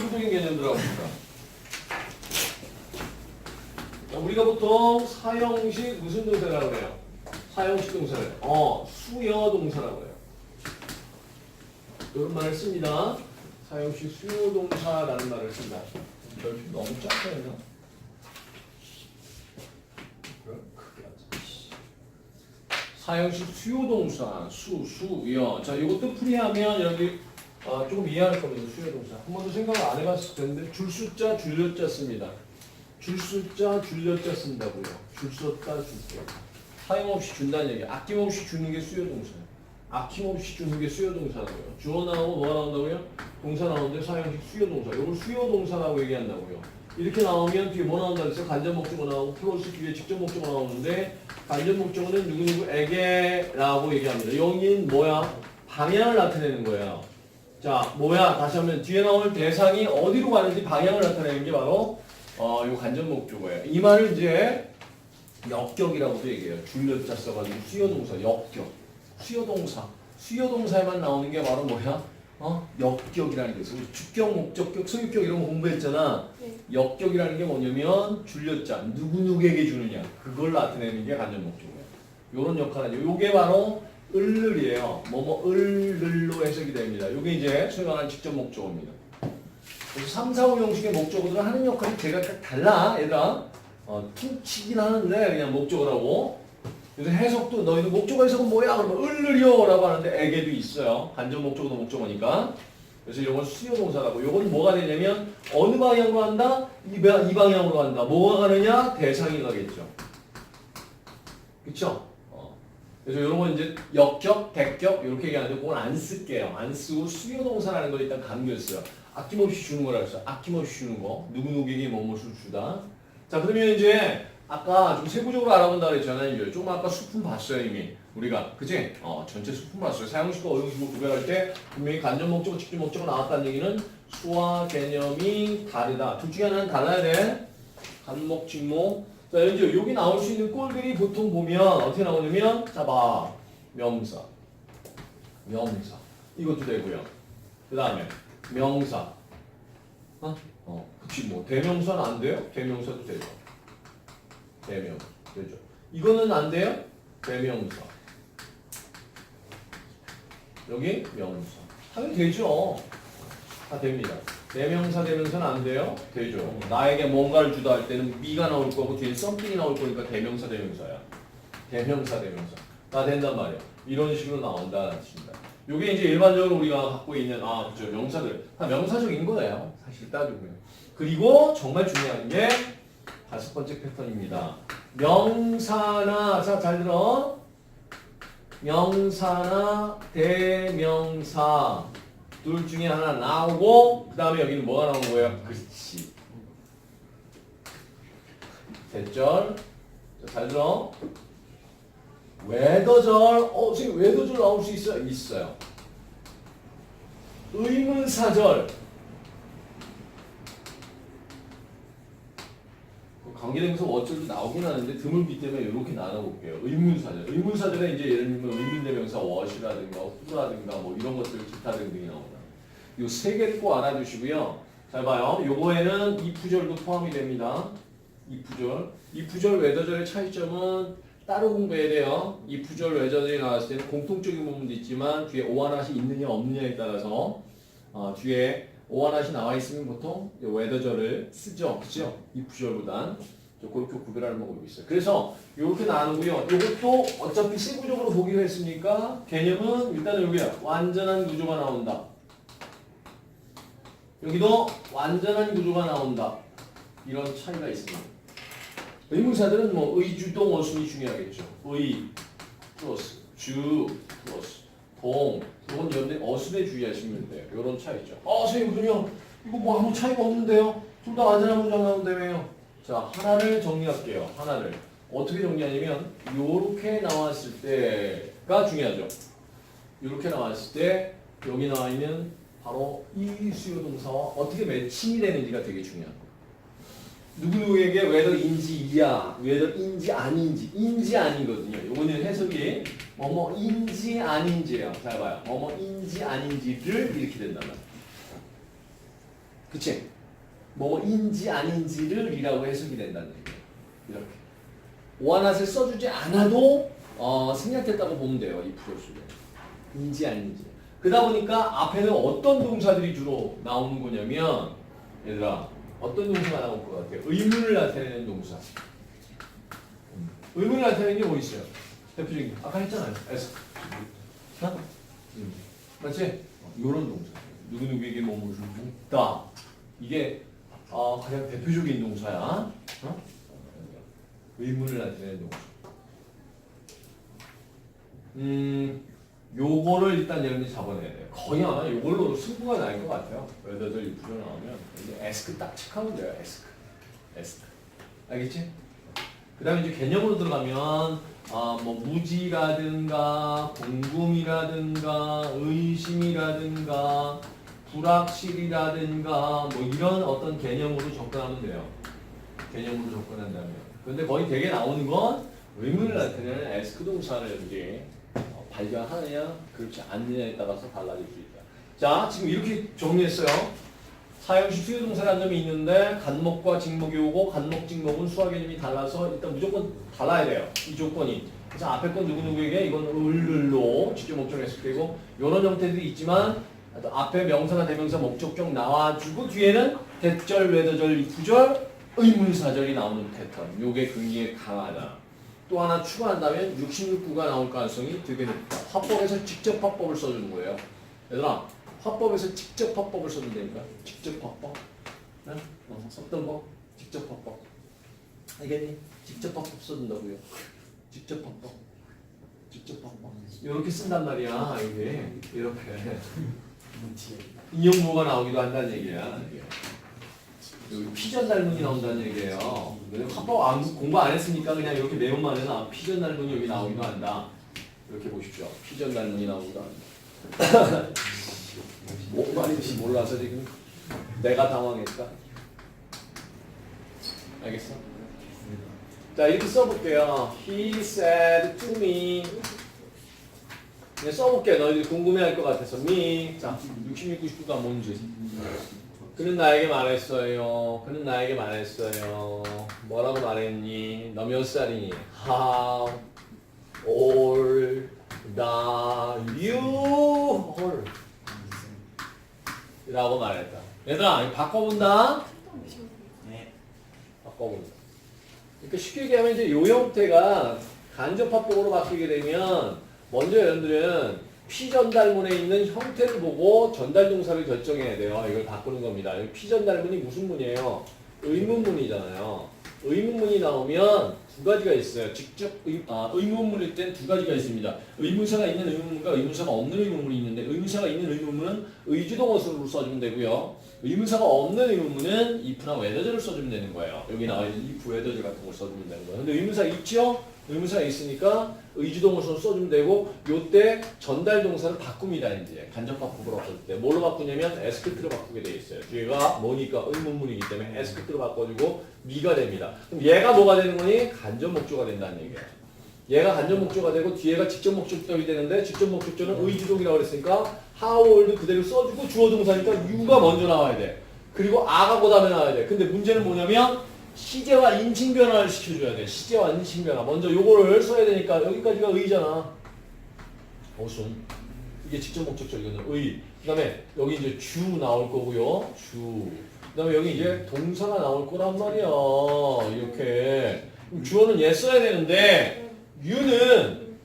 기본적인 개념 들어갑니다. 자, 우리가 보통 사형식 무슨 동사라고 해요? 사형식 동사를 어 수여 동사라고 해요. 이런 말을 씁니다. 사형식 수요 동사라는 말을 쓴다. 별표 너무 작아요. 사형식 수요 동사 수 수여. 자 이것도 풀이하면 여기 아, 조금 이해할 겁니다. 수요 동사. 한 번도 생각을 안 해봤을 텐데 줄 숫자 줄여자 씁니다. 줄 숫자 줄여자 쓴다고요. 줄 숫자 줄게. 사용없이 준다는 얘기. 아낌없이 주는 게 수요 동사예요. 아낌없이 주는 게 수요 동사라고요. 주어 나오고 뭐가 나온다고요? 동사 나오는데 사용식 수요 동사. 이걸 수요 동사라고 얘기한다고요. 이렇게 나오면 뒤에 뭐 나온다 그랬어요? 간접 목적어 나오고 플러스 뒤에 직접 목적어 나오는데 간접 목적어는 누구누구에게라고 얘기합니다. 여기는 뭐야? 방향을 나타내는 거예요. 자, 뭐야? 다시 한번 뒤에 나올 대상이 어디로 가는지 방향을 나타내는 게 바로 어, 요 간접 목적어예요. 이 말을 이제 역격이라고도 얘기해요. 줄여자 써가지고 수요동사, 역격. 수요동사. 수요동사에만 나오는 게 바로 뭐야? 어? 역격이라는 게 있어. 우리 주격, 목적격, 소유격 이런 거 공부했잖아. 네. 역격이라는 게 뭐냐면 줄여자, 누구누구에게 주느냐. 그걸 나타내는 게 간접 목적어예요. 요런 역할을 하죠. 요게 바로 을을이에요. 뭐뭐 을을로 해석이 됩니다. 요게 이제 소위 말하는 직접 목적어입니다. 그래서 3, 4, 5 형식의 목적어들은 하는 역할이 제가 딱 달라, 얘들아. 어, 퉁치긴 하는데 그냥 목적어라고. 그래서 해석도 너희들 목적어 해석은 뭐야? 그러면 을을이요 라고 하는데 에게도 있어요. 간접 목적어도 목적어니까. 그래서 이런 건 수요 동사라고. 요건 뭐가 되냐면 어느 방향으로 간다? 이, 방- 이 방향으로 간다. 뭐가 가느냐? 대상이 가겠죠. 그쵸? 어. 그래서 이런 건 이제 역격, 대격 이렇게 얘기하는데 그건 안 쓸게요. 안 쓰고 수요 동사라는 걸 일단 강조했어요. 아낌없이 주는 거라 했어. 아낌없이 주는 거. 누구누구에게 뭐뭐를 주다. 자 그러면 이제 아까 좀 세부적으로 알아본다 그랬잖아요. 조금 아까 수품 봤어요 이미 우리가 그지? 어 전체 수품 봤어요. 사용식과 어용식을 구별할 때 분명히 간접 목적어, 직접 목적어 나왔다는 얘기는 수와 개념이 다르다. 둘 중에 하나는 달라야 돼. 간목, 직목. 자 이제 여기 나올 수 있는 꼴들이 보통 보면 어떻게 나오냐면 자 봐 명사, 명사 이것도 되고요. 그 다음에 명사. 어? 어, 그치 뭐 대명사는 안 돼요? 대명사도 되죠. 대명 되죠. 이거는 안 돼요? 대명사. 여기 명사. 하면 되죠. 다 됩니다. 대명사 대명사는 안 돼요? 되죠. 나에게 뭔가를 주다 할 때는 미가 나올 거고 뒤에 썸띵이 나올 거니까 대명사 대명사야. 대명사 대명사. 다 된단 말이야. 이런 식으로 나온다는 뜻입니다. 이게 이제 일반적으로 우리가 갖고 있는 아 그죠 명사들 다 명사적인 거예요. 사실 따지면. 그리고 정말 중요한 게 다섯 번째 패턴입니다. 명사나 자잘 들어. 명사나 대명사 둘 중에 하나 나오고 그 다음에 여기는 뭐가 나오는 거예요? 그렇지. 자, 잘 들어. 외더절. 어, 지금 외더절 나올 수 있어요? 있어요. 의문사절. 관계대명사 어쩔 때 나오긴 하는데 드물기 때문에 이렇게 나눠볼게요. 의문사절. 의문사절에 이제 예를 들면 의문대명사 what이라든가 who라든가 뭐 이런 것들 기타 등등이 나옵니다. 이세 개를 꼭 알아두시고요. 잘 봐요. 요거에는 이프절도 포함이 됩니다. 이프절. 이프절 외더절의 차이점은 따로 공부해야 돼요. 이프절 외더절이 나왔을 때는 공통적인 부분도 있지만 뒤에 오하나시 있느냐 없느냐에 따라서 어, 뒤에 오하나시 나와 있으면 보통 이 외더절을 쓰죠. 그죠? 이프절보단. 그렇게 구별하는 방법이 있어요. 그래서 이렇게 나누고요. 이것도 어차피 세부적으로 보기로 했으니까 개념은 일단은 여기야. 완전한 구조가 나온다. 여기도 완전한 구조가 나온다. 이런 차이가 있습니다. 의문사들은 뭐 의주동 어순이 중요하겠죠. 의 플러스 주 플러스 동 이건 연대 어순에 주의하시면 돼요. 이런 차이죠. 아 선생님 그러면 이거 뭐 아무 차이가 없는데요? 둘 다 완전한 문장 나온다며요. 자 하나를 정리할게요. 하나를 어떻게 정리하냐면 요렇게 나왔을 때가 중요하죠. 이렇게 나왔을 때 여기 나와 있는 바로 이 수요 동사와 어떻게 매칭이 되는지가 되게 중요한 거예요. 누구누구에게 whether인지 이야, whether인지 아닌지, 인지 아니거든요. 요거는 해석이 뭐뭐인지 아닌지예요. 잘 봐요. 뭐뭐인지 아닌지를 이렇게 된단 말이에요. 그치? 뭐인지 아닌지를 이라고 해석이 된다는 얘기예요. 이렇게. 오한낫을 써주지 않아도 어, 생략됐다고 보면 돼요. 이 프로 속에. 인지 아닌지. 그러다 보니까 앞에는 어떤 동사들이 주로 나오는 거냐면 얘들아 어떤 동사가 나올 것 같아요? 의문을 나타내는 동사. 음. 의문을 나타내는 게 뭐 있어요? 대표적인 거. 아까 했잖아요. 에스. 나? 음. 맞지? 어, 요런 동사. 누구누구에게 뭐뭐를 묻다. 이게 어, 가장 대표적인 동사야. 어? 의문을 나타내는 동사. 음, 요거를 일단 여러분이 잡아내야 돼요. 거의 아마 요걸로 승부가 날 것 같아요. 웨더들 유프로 나오면. 이제 에스크 딱 체크하면 돼요. 에스크. 에스크. 알겠지? 그 다음에 이제 개념으로 들어가면, 아, 뭐, 무지라든가, 궁금이라든가, 의심이라든가, 불확실이라든가, 뭐, 이런 어떤 개념으로 접근하면 돼요. 개념으로 접근한다면. 근데 거의 대개 나오는 건 의문을 나타내는 에스크 동사를 이제 어, 발견하느냐, 그렇지 않느냐에 따라서 달라질 수 있다. 자, 지금 이렇게 정리했어요. 사형식 수요 동사라는 점이 있는데 간목과 직목이 오고 간목 직목은 수화 개념이 달라서 일단 무조건 달라야 돼요. 이 조건이. 그래서 앞에 건 누구누구에게 이건 을을로 직접 목적을 했을 때고 이런 형태들이 있지만 또 앞에 명사나 대명사 목적격 나와주고 뒤에는 대절, 외더절, 부절, 의문사절이 나오는 패턴. 요게 굉장히 강하다. 또 하나 추가한다면 66구가 나올 가능성이 되게 높다. 화법에서 직접 화법을 써주는 거예요. 얘들아, 화법에서 직접 화법을 써준다니까. 직접 화법. 네? 어, 썼던 거. 직접 화법. 알겠니? 직접 화법 써준다고요. 직접 화법. 직접 화법. 이렇게 쓴단 말이야. 여기 이렇게 인용모가 나오기도 한다는 얘기야. 여기 피전 닮은이 나온다는 얘기예요. 화법 안, 공부 안 했으니까 그냥 이렇게 내용만 해서 아, 피전 닮은이 여기 나오기도 한다. 이렇게 보십시오. 피전 나오기도 한다. 뭔 말인지 몰라서 지금 내가 당황했다. 알겠어? 자 이렇게 써볼게요. He said to me. 그냥 써볼게. 너희들이 궁금해할 것 같아서 me. 자 66, 99가 뭔지. 그는 나에게 말했어요. 그는 나에게 말했어요. 뭐라고 말했니? 너 몇 살이니? How old are you? old? 라고 말했다. 얘들아, 바꿔본다. 네. 바꿔본다. 그러니까 쉽게 얘기하면 이제 요 형태가 간접 합법으로 바뀌게 되면 먼저 여러분들은 피전달문에 있는 형태를 보고 전달 동사를 결정해야 돼요. 이걸 바꾸는 겁니다. 여기 피전달문이 무슨 문이에요? 의문문이잖아요. 의문문이 나오면 두 가지가 있어요. 직접 의, 아, 의문문일 땐 두 가지가 있습니다. 의문사가 있는 의문문과 의문사가 없는 의문문이 있는데 의문사가 있는 의문문은 의주동어수로 써주면 되고요. 의문사가 없는 의문문은 if나 whether를 써주면 되는 거예요. 여기 나와 있는 if, whether 같은 걸 써주면 되는 거예요. 근데 의문사 있죠? 의문사가 있으니까 의주동어수로 써주면 되고 요때 전달 동사를 바꿉니다. 이제 간접 바꾸기로 바꿀 때 뭘로 바꾸냐면 에스크트로 바꾸게 돼 있어요. 뒤가 뭐니까 의문문이기 때문에 에스크트로 바꿔주고 미가 됩니다. 그럼 얘가 뭐가 되는 거니? 간접 목조가 된다는 얘기예요. 얘가 간접 목조가 되고 뒤에가 직접 목적절이 되는데 직접 목적절은 의주동이라고 그랬으니까 old 그대로 써주고 주어 동사니까 you가 먼저 나와야 돼. 그리고 아가 그 다음에 나와야 돼. 근데 문제는 뭐냐면 시제와 인칭 변화를 시켜줘야 돼. 시제와 인칭 변화. 먼저 요거를 써야 되니까 여기까지가 의잖아. 어순. 이게 직접 목적절 이거는 의. 그 다음에 여기 이제 주 나올 거고요. 주. 그 다음에 여기 이제 동사가 나올 거란 말이야. 이렇게. 주어는 얘 써야 되는데 유는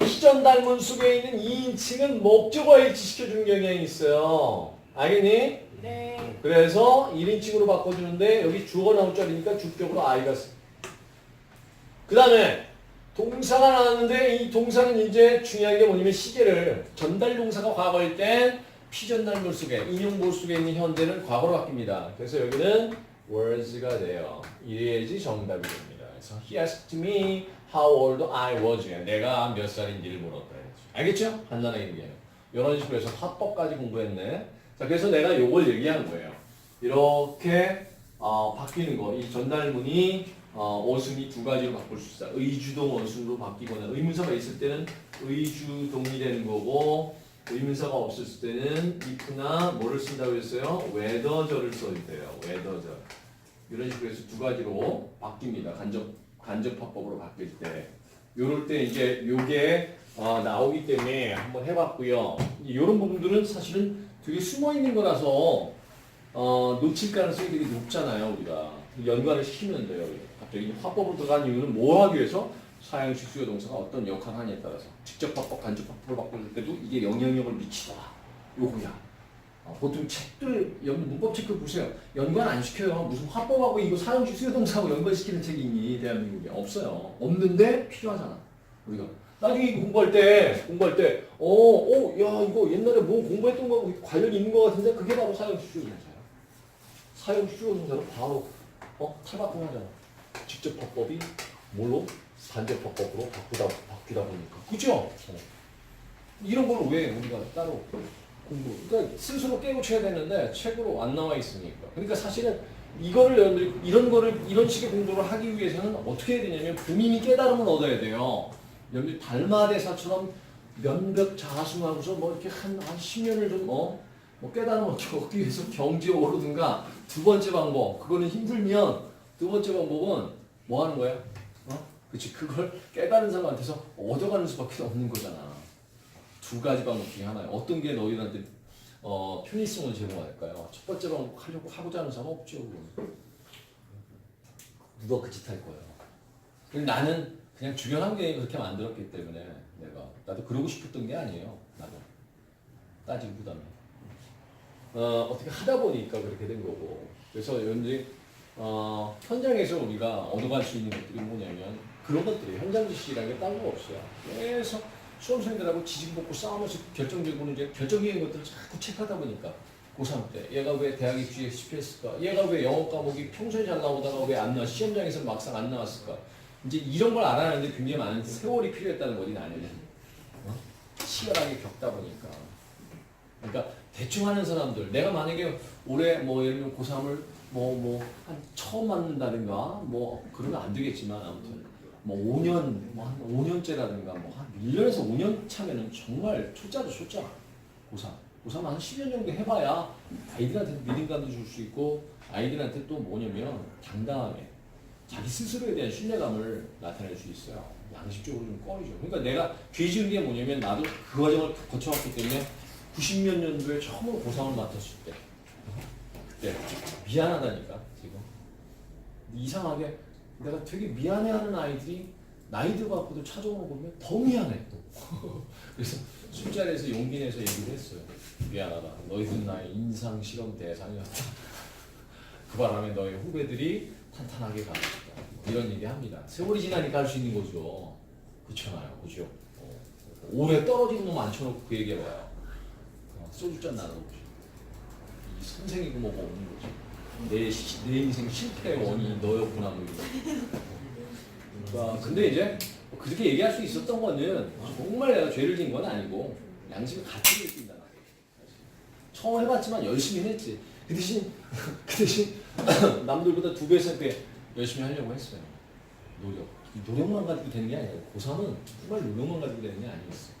피전 닮은 속에 있는 2인칭은 목적어 일치시켜주는 경향이 있어요. 알겠니? 네. 그래서 1인칭으로 바꿔주는데 여기 주어가 나올 자리니까 주격으로 I가 쓰. 그 다음에 동사가 나왔는데 이 동사는 이제 중요한 게 뭐냐면 시제를 전달 동사가 과거일 땐 피전달물 속에 인용볼 속에 있는 현대는 과거로 바뀝니다. 그래서 여기는 was가 돼요. 이래야지 정답이 됩니다. 그래서 he asked me how old I was. 내가 몇 살인지를 물었다. 알겠죠? 간단하게 얘기해요. 이런 식으로 해서 화법까지 공부했네. 자, 그래서 내가 요걸 얘기한 거예요. 이렇게 어, 바뀌는 거, 이 전달문이 어, 어순이 두 가지로 바꿀 수 있어. 의주동 어순으로 바뀌거나 의문사가 있을 때는 의주동이 되는 거고 의문사가 없었을 때는 if나 뭐를 쓴다고 했어요? whether절을 써야 돼요. whether절. 이런 식으로 해서 두 가지로 바뀝니다. 간접 간접 화법으로 바뀔 때. 요럴 때 이제 요게 어, 나오기 때문에 한번 해봤고요. 이런 부분들은 사실은 되게 숨어 있는 거라서 어, 놓칠 가능성이 되게 높잖아요, 우리가. 연관을 시키면 돼요. 갑자기 화법으로 들어간 이유는 뭐 하기 위해서? 사형식 수요 동사가 어떤 역할을 하냐에 따라서 직접 화법, 간접 화법을 바꿀 때도 이게 영향력을 미치다. 요거야. 어, 보통 책들 연, 문법 체크 보세요. 연관 안 시켜요. 무슨 화법하고 이거 사형식 수요 동사하고 연관시키는 책이 있니? 대한민국에 없어요. 없는데 필요하잖아. 우리가 나중에 공부할 때 공부할 때 어, 어, 야 이거 옛날에 뭐 공부했던 거 관련 있는 거 같은데 그게 바로 사형식 수요 동사예요. 사형 수요 동사로 바로 어 탈바꿈하잖아. 직접 화법이 뭘로 간접 화법으로 바꾸다 바뀌다 보니까 그죠? 어. 이런 걸 왜 우리가 따로 공부? 그러니까 스스로 깨우쳐야 되는데 책으로 안 나와 있으니까. 그러니까 사실은 이거를 여러분들이 이런 거를 이런 식의 공부를 하기 위해서는 어떻게 해야 되냐면 본인이 깨달음을 얻어야 돼요. 여러분들 달마대사처럼 면벽 자수하고서 뭐 이렇게 한, 한 10년을 좀 어? 뭐 깨달음을 얻기 위해서 경지에 오르든가 두 번째 방법 그거는 힘들면 두 번째 방법은 뭐 하는 거야? 어? 그치 그걸 깨달은 사람한테서 얻어가는 수밖에 없는 거잖아. 두 가지 방법 중에 하나예요. 어떤 게 너희들한테 어, 편의성을 제공할까요? 첫 번째 방법 하려고 하고자 하는 사람 없죠. 누가 그 짓 할 거예요. 나는 그냥 주변 환경이 그렇게 만들었기 때문에 내가 나도 그러고 싶었던 게 아니에요. 나도 따지고 보다면 어, 어떻게 하다 보니까 그렇게 된 거고 그래서 여러분들이 어, 현장에서 우리가 얻어갈 수 있는 것들이 뭐냐면 그런 것들이 현장 지시라는 게 딴 거 없어요. 계속 수험생들하고 지지볶고 싸우면서 결정적으로 이제 결정적인 것들을 자꾸 체크하다 보니까 고3 때 얘가 왜 대학 입시에 실패했을까? 얘가 왜 영어 과목이 평소에 잘 나오다가 왜 안 나와? 시험장에서 막상 안 나왔을까? 이제 이런 걸 알아내는데 굉장히 많은 세월이 필요했다는 거지 나는. 어? 치열하게 겪다 보니까. 그러니까 대충 하는 사람들. 내가 만약에 올해 뭐 예를 들면 고3을 뭐 뭐 한 처음 맞는다든가 뭐 그러면 안 되겠지만 아무튼 뭐 5년 뭐 한 5년째라든가 뭐 한 1년에서 5년 차면은 정말 초짜죠 초짜. 고3 고3 한 10년 정도 해봐야 아이들한테 믿음감도 줄 수 있고 아이들한테 또 뭐냐면 당당하게 자기 스스로에 대한 신뢰감을 나타낼 수 있어요. 양식적으로 좀 꺼리죠. 그러니까 내가 귀 지은 게 뭐냐면 나도 그 과정을 거쳐왔기 때문에 90몇 년도에 처음으로 고3을 맡았을 때. 그때 미안하다니까 지금. 이상하게 내가 되게 미안해하는 아이들이 나이 들어갖고도 찾아오는 거 보면 더 미안해 또. 그래서 술자리에서 용기 내서 얘기를 했어요. 미안하다. 너희들 나의 인상 실험 대상이었다. 그 바람에 너희 후배들이 탄탄하게 가고 싶다 이런 얘기 합니다. 세월이 지나니까 할 수 있는 거죠. 그렇잖아요. 그죠? 어. 오래 떨어진 놈 앉혀놓고 그 얘기해봐요. 어, 소주잔 나눠보죠 이 선생이고 뭐고 없는 거지. 내, 시- 내 인생 실패의 원인이 너였구나 뭐 이런 그러니까 근데 이제 뭐 그렇게 얘기할 수 있었던 거는 정말 내가 죄를 진건 아니고 양심을 갖추고 있습니다 처음 해봤지만 열심히 했지. 그 대신 그 대신 남들보다 두 배, 세 배 열심히 하려고 했어요. 노력. 이 노력만 가지고 되는 게 아니에요 고3은 정말 노력만 가지고 되는 게 아니었어요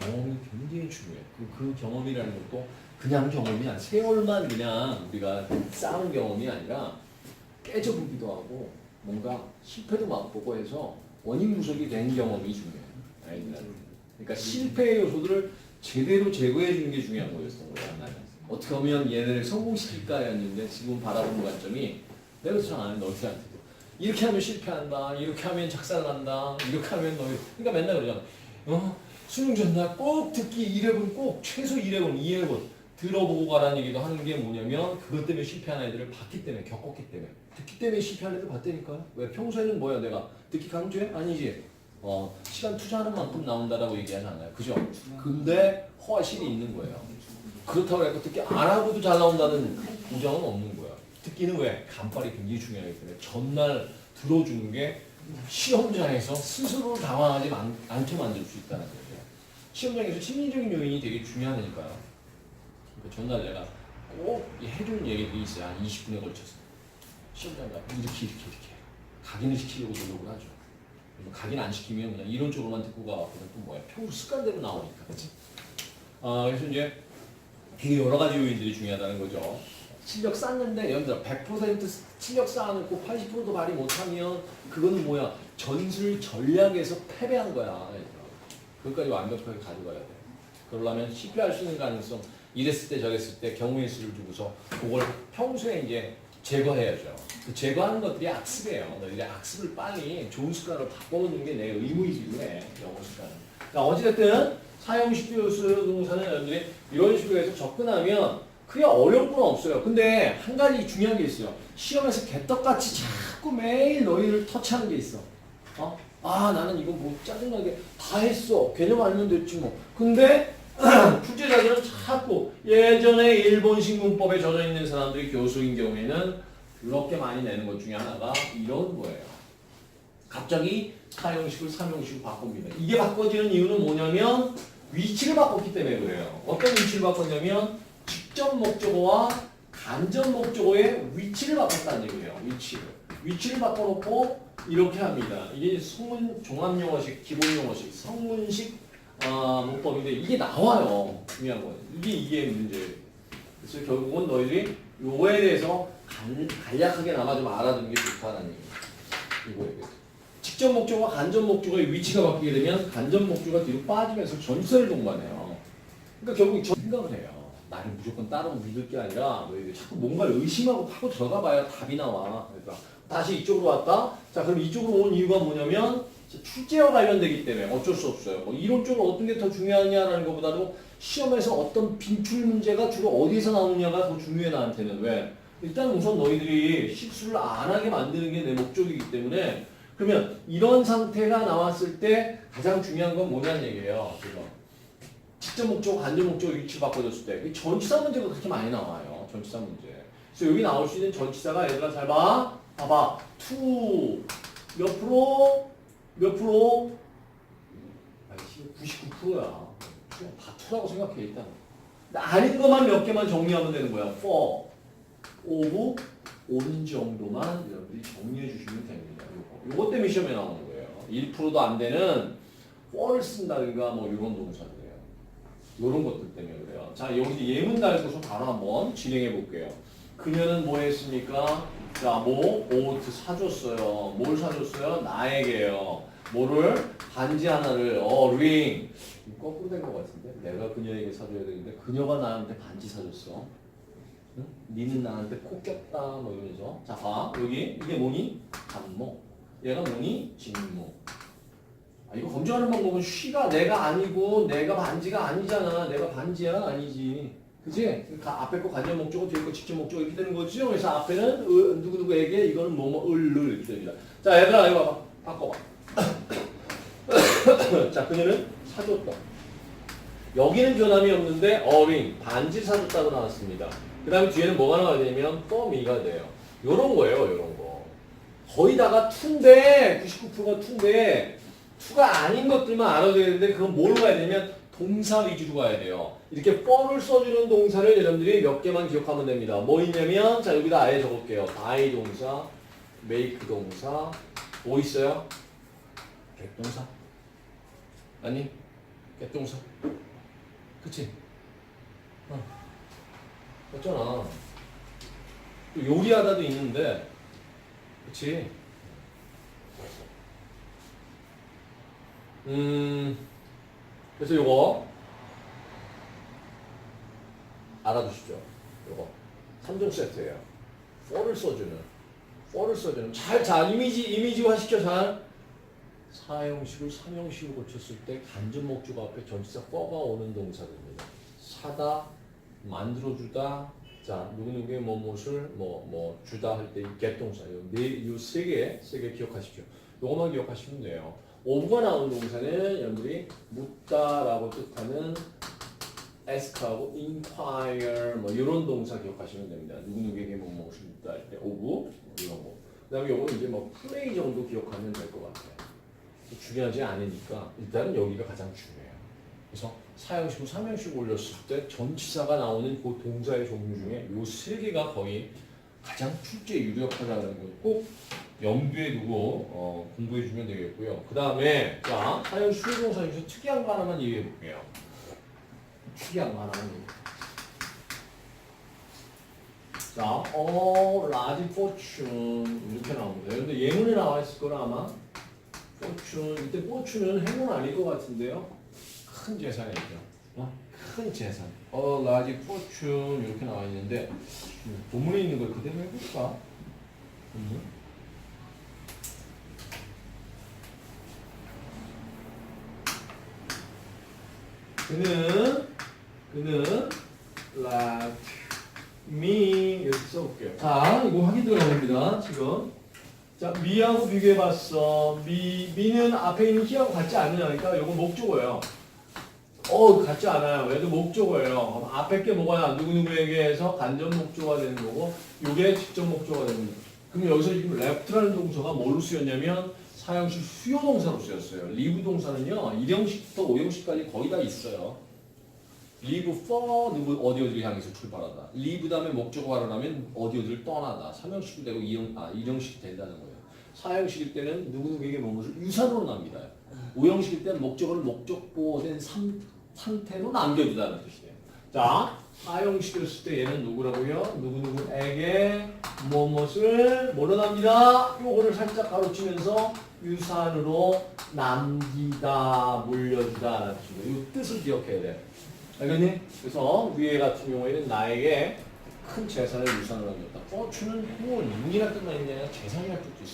경험이 굉장히 중요해. 그, 그 경험이라는 것도 그냥 경험이 아니라 세월만 그냥 우리가 쌓은 경험이 아니라 깨져보기도 하고 뭔가 실패도 맛보고 해서 원인 구석이 된 경험이 중요해요 아이들한테. 그러니까 실패의 요소들을 제대로 제거해 주는 게 중요한 거였던 나는 어떻게 하면 얘네를 성공시킬까였는데 지금 바라보는 관점이 내가 그렇지 않아요 너희한테도. 이렇게 하면 실패한다 이렇게 하면 작살난다 이렇게 하면 너희 그러니까 맨날 그러잖아. 어? 수능 전날 꼭 듣기 1회분 꼭 최소 1회분 2회분 들어보고 가라는 얘기도 하는 게 뭐냐면 그것 때문에 실패한 애들을 봤기 때문에 겪었기 때문에. 듣기 때문에 실패한 애들 봤다니까요. 왜 평소에는 뭐야 내가? 듣기 강조해? 아니지 어, 시간 투자하는 만큼 나온다라고 얘기하잖아요 그죠? 근데 허실이 있는 거예요 그렇다고 해서 듣기 안 하고도 잘 나온다는 보장은 없는 거야 듣기는 왜? 간발이 굉장히 중요하기 때문에 전날 들어주는 게 시험장에서 스스로 당황하지 않, 않게 만들 수 있다는 거죠 시험장에서 심리적인 요인이 되게 중요하니까요 그 전날 내가 꼭 해주는 얘기들이 있어요. 한 20분에 걸쳐서. 시험장 가 이렇게 이렇게 이렇게 각인을 시키려고 노력을 하죠. 그래서 각인 안 시키면 그냥 이론적으로만 듣고 가고 또 뭐야 평소 습관대로 나오니까 그치? 아, 그래서 이제 되게 여러 가지 요인들이 중요하다는 거죠. 실력 쌓는데 예를 들어 100% 실력 쌓아놓고 80%도 발휘 못하면 그거는 뭐야 전술 전략에서 패배한 거야. 그것까지 완벽하게 가져가야 돼. 그러려면 실패할 수 있는 가능성 이랬을 때 저랬을 때 경우의 수를 두고서 그걸 평소에 이제 제거해야죠. 그 제거하는 것들이 악습이에요. 너희들이 악습을 빨리 좋은 습관으로 바꿔놓는 게 내 의무이기도 해. 영어 습관. 자 어찌됐든 사형식 교수 동사는 여러분들이 이런 식으로 해서 접근하면 크게 어려울 건 없어요. 근데 한 가지 중요한 게 있어요. 시험에서 개떡같이 자꾸 매일 너희를 터치하는 게 있어. 어? 아 나는 이거 뭐 짜증나게 다 했어. 개념 알면 됐지 뭐. 근데 출제자들은 자꾸 예전에 일본식 문법에 젖어 있는 사람들이 교수인 경우에는 그렇게 많이 내는 것 중에 하나가 이런 거예요. 갑자기 사형식을 삼형식으로 바꿉니다. 이게 바꿔지는 이유는 뭐냐면 위치를 바꿨기 때문에 그래요. 어떤 위치를 바꿨냐면 직접 목적어와 간접 목적어의 위치를 바꿨다는 얘기예요. 위치를. 위치를 바꿔놓고 이렇게 합니다. 이게 성문 종합 용어식, 기본 용어식, 성문식 아, 문법인데 이게 나와요. 중요한 건 이게 이게 문제예요. 그래서 결국은 너희들이 요거에 대해서 간, 간략하게나마 좀 알아두는 게 좋다는 얘기예요. 이거에 직접 목적어와 간접 목적어의 위치가 바뀌게 되면 간접 목적어가 뒤로 빠지면서 전설을 동반해요. 그러니까 결국 저 생각을 해요. 나를 무조건 따로 믿을 게 아니라 너희들 자꾸 뭔가를 의심하고 파고 들어가 봐야 답이 나와. 그러니까 다시 이쪽으로 왔다. 자, 그럼 이쪽으로 온 이유가 뭐냐면 출제와 관련되기 때문에 어쩔 수 없어요. 뭐 이론적으로 어떤 게 더 중요하냐라는 것보다도 시험에서 어떤 빈출 문제가 주로 어디서 나오느냐가 더 중요해 나한테는 왜? 일단 우선 너희들이 실수를 안 하게 만드는 게 내 목적이기 때문에 그러면 이런 상태가 나왔을 때 가장 중요한 건 뭐냐는 얘기예요. 지금 직접 목적, 간접 목적 위치 바꿔줬을 때이 전치사 문제가 그렇게 많이 나와요. 전치사 문제. 그래서 여기 나올 수 있는 전치사가 얘들아 잘 봐. 봐봐. 몇 프로? 몇 프로? 아이씨, 99%야. 다 투라고 생각해 일단. 아닌 것만 몇 개만 정리하면 되는 거야. for, of, on 정도만 여러분들이 정리해 주시면 됩니다. 요거. 요거 때문에 시험에 나오는 거예요. 1%도 안 되는 for를 쓴다든가 뭐 이런 동사들이에요. 이런 것들 때문에 그래요. 자, 여기 예문 달고서 바로 한번 진행해 볼게요. 그녀는 뭐 했습니까? 자, 뭐 옷 사줬어요. 뭘 사줬어요? 나에게요. 뭐를 반지 하나를 어 링. 거꾸로 된 것 같은데 내가 그녀에게 사줘야 되는데 그녀가 나한테 반지 사줬어. 응? 니는 나한테 코 꼈다 뭐 이러면서 자 봐. 여기 이게 뭐니? 간모. 얘가 뭐니? 진모. 아, 이거 검증하는 방법은 쉬가 내가 아니고 내가 반지가 아니잖아. 내가 반지야 아니지. 그지? 가- 앞에 거 간접 목적어 뒤에 거 직접 목적어 이렇게 되는 거죠. 그래서 앞에는 으, 누구누구에게 이거는 뭐뭐 을를 이렇게 됩니다. 자 얘들아 이거 봐봐. 바꿔봐. 자 그녀는 사줬다. 여기는 변함이 없는데 어린 반지 사줬다고 나왔습니다. 그 다음에 뒤에는 뭐가 나와야 되냐면 껌이가 돼요. 요런 거예요 요런 거. 거의 다가 투인데 99%가 투인데 투가 아닌 것들만 알아야 되는데 그건 뭘로 가야 되냐면 동사 위주로 가야 돼요. 이렇게 for를 써주는 동사를 여러분들이 몇 개만 기억하면 됩니다. 뭐 있냐면 자 여기다 아예 적을게요. die 동사, make 동사, 뭐 있어요? 객동사? 아니, 객동사. 그치? 어. 맞잖아. 또 요리하다도 있는데, 그치? 음, 그래서 요거 알아두시죠. 요거 3종 세트예요. 4를 써주는 4를 써주는 잘, 잘 이미지 이미지화 시켜 잘 사형식을 삼형식으로 고쳤을 때 간접 목적 앞에 전치사 4가 오는 동사들입니다. 사다, 만들어주다, 자 누구누구의 뭐뭇을 뭐 뭐 주다 할 때이 get 동사 요네요세 개, 세 개 기억하십시오. 요것만 기억하시면 돼요. 오브가 나온 동사는 여러분들이 묻다라고 뜻하는 ask하고 inquire 뭐 이런 동사 기억하시면 됩니다. 누구누구에게 뭐 묻다 할 때 오브 뭐 이런 거. 그다음에 요거는 이제 뭐 플레이 정도 기억하면 될 것 같아요. 중요하지 않으니까 일단은 여기가 가장 중요해요. 그래서 사형식으로 삼형식 올렸을 때 전치사가 나오는 그 동사의 종류 중에 요 세 개가 거의 가장 출제 유력하다는 걸꼭 염두에 두고 어, 공부해 주면 되겠고요. 그 다음에 자 사형 수요동사 중에서 특이한 거 하나만 얘기해 볼게요. 특이한 거 하나만 얘기해. 자, 어, 라지 포춘 이렇게 나옵니다. 근데 예문에 나와 있을 거라 아마 포춘 이때 포춘은 행운 아닐 것 같은데요. 큰 재산이죠. 어? 큰 재산. 어, 라지 포춘 이렇게 나와 있는데 음, 본문에 있는 걸 그대로 해볼까? 본문? 그는 그는 like me 이렇게 써볼게요. 자, 이거 확인 들어갑니다. 지금 자 미하고 비교해봤어. 미 미는 앞에 있는 히하고 같지 않으니까 이거 목적어예요. 어 같지 않아요. 얘도 목적어예요. 앞에 게 뭐가 누구 누구에게 해서 간접 목적어가 되는 거고 이게 직접 목적어가 되는 거예요. 그럼 여기서 지금 left라는 동사가 뭘로 쓰였냐면 사형식 수요 동사로 쓰였어요. 리브 동사는요 일형식부터 오형식까지 거의 다 있어요. 리브 for 누구 어디 어디를 향해서 출발하다. 리브 다음에 목적어 발언하면 어디 어디를 떠나다. 삼형식도 되고 이형 아 일형식이 된다는 거예요. 사형식일 때는 누구 누구에게 무엇을 유사로 납니다. 오형식일 때는 목적어를 목적보된 상, 상태로 남겨두다는 뜻이에요. 자, 쓸때 얘는 누구라고요? 누구누구에게 무엇을 남기다? 요거를 살짝 가로치면서 유산으로 남기다, 물려주다 라는 뜻입니다. 이 뜻을 기억해야 돼. 알겠니? 그래서 위에 같은 경우에는 나에게 큰 재산을 유산으로 남겼다. 포춘은 행운, 운이라 뜻만 있냐 재산이라 뜻도 있어.